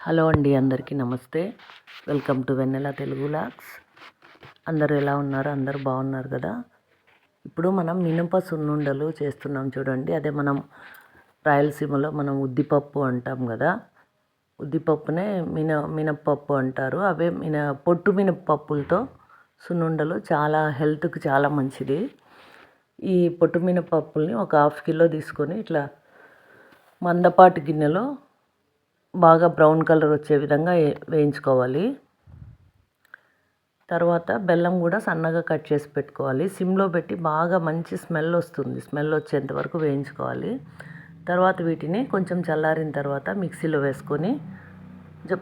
Hello అండి అందరికీ నమస్తే. వెల్కమ్ టు వెన్నెల తెలుగు లాక్స్ అందరు ఎలా ఉన్నారు? అందరు బాగున్నారు కదా? ఇప్పుడు మనం మినప సున్నుండలు చేస్తున్నాం చూడండి. అదే మనం రాయలసీమలో మనం ఉద్దిపప్పు అంటాం కదా? ఉద్దిపప్పునే మిన మినప్పప్పు అంటారు. అవే మిన పొట్టు మినపప్పులతో సున్నుండలు చాలా హెల్త్కి చాలా మంచిది. ఈ పొట్టు మినపప్పుల్ని ఒక హాఫ్ కిలో తీసుకొని ఇట్లా మందపాటి గిన్నెలో బాగా బ్రౌన్ కలర్ వచ్చే విధంగా వేయించుకోవాలి. తర్వాత బెల్లం కూడా సన్నగా కట్ చేసి పెట్టుకోవాలి. సిమ్లో పెట్టి బాగా మంచి స్మెల్ వస్తుంది. స్మెల్ వచ్చేంత వరకు వేయించుకోవాలి. తర్వాత వీటిని కొంచెం చల్లారిన తర్వాత మిక్సీలో వేసుకొని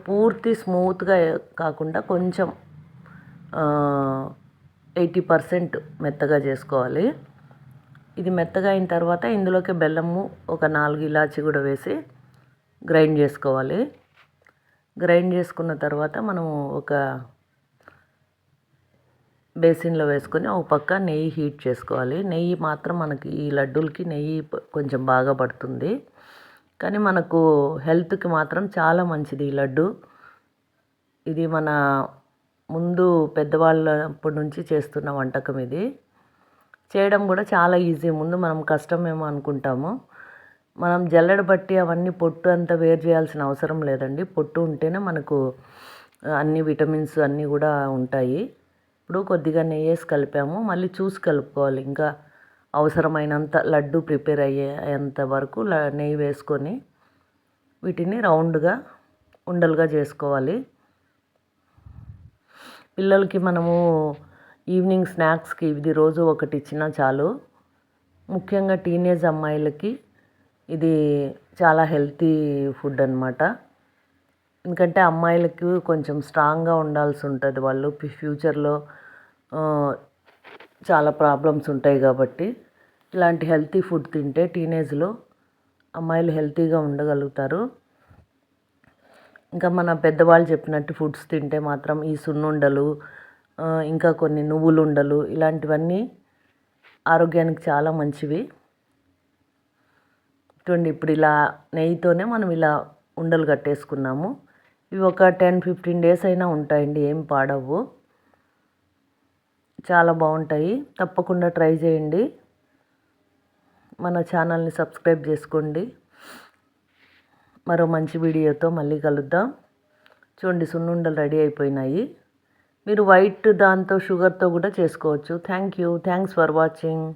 పూర్తి స్మూత్గా కాకుండా కొంచెం ఎయిటీ పర్సెంట్ మెత్తగా చేసుకోవాలి. ఇది మెత్తగా అయిన తర్వాత ఇందులోకి బెల్లము ఒక నాలుగు ఇలాచి కూడా వేసి గ్రైండ్ చేసుకోవాలి. గ్రైండ్ చేసుకున్న తర్వాత మనము ఒక బేసిన్లో వేసుకొని ఒక పక్క నెయ్యి హీట్ చేసుకోవాలి. నెయ్యి మాత్రం మనకి ఈ లడ్డూలకి నెయ్యి కొంచెం బాగా పడుతుంది. కానీ మనకు హెల్త్కి మాత్రం చాలా మంచిది ఈ లడ్డు. ఇది మన ముందు పెద్దవాళ్ళప్పటి నుంచి చేస్తున్న వంటకం ఇది. చేయడం కూడా చాలా ఈజీ. ముందు మనం కష్టమేమో అనుకుంటాము. మనం జల్లెడ బట్టి అవన్నీ పొట్టు అంతా వేరు చేయాల్సిన అవసరం లేదండి. పొట్టు ఉంటేనే మనకు అన్ని విటమిన్స్ అన్నీ కూడా ఉంటాయి. ఇప్పుడు కొద్దిగా నెయ్యి వేసి కలిపాము. మళ్ళీ చూసి కలుపుకోవాలి. ఇంకా అవసరమైనంత లడ్డు ప్రిపేర్ అయ్యేంత వరకు నెయ్యి వేసుకొని వీటిని రౌండ్గా ఉండలుగా చేసుకోవాలి. పిల్లలకి మనము ఈవినింగ్ స్నాక్స్కి ఇది రోజు ఒకటి ఇచ్చినా చాలు. ముఖ్యంగా టీనేజ్ అమ్మాయిలకి ఇది చాలా హెల్తీ ఫుడ్ అనమాట ఎందుకంటే అమ్మాయిలకు కొంచెం స్ట్రాంగ్గా ఉండాల్సి ఉంటుంది వాళ్ళు. ఫ్యూచర్లో చాలా ప్రాబ్లమ్స్ ఉంటాయి కాబట్టి ఇలాంటి హెల్తీ ఫుడ్ తింటే టీనేజ్లో అమ్మాయిలు హెల్తీగా ఉండగలుగుతారు. ఇంకా మన పెద్దవాళ్ళు చెప్పినట్టు ఫుడ్స్ తింటే మాత్రం ఈ సున్నుండలు ఇంకా కొన్ని నువ్వులు ఉండలు ఇలాంటివన్నీ ఆరోగ్యానికి చాలా మంచివి. చూడండి ఇప్పుడు ఇలా నెయ్యితోనే మనం ఇలా ఉండలు కట్టేసుకున్నాము. ఇవి ఒక టెన్ ఫిఫ్టీన్ డేస్ అయినా ఉంటాయండి ఏం పాడవు. చాలా బాగుంటాయి. తప్పకుండా ట్రై చేయండి. మన ఛానల్ని సబ్స్క్రైబ్ చేసుకోండి. మరో మంచి వీడియోతో మళ్ళీ కలుద్దాం. చూడండి సున్నుండలు రెడీ అయిపోయినాయి. మీరు వైట్ దాంతో షుగర్తో కూడా చేసుకోవచ్చు. Thank you. Thanks for watching.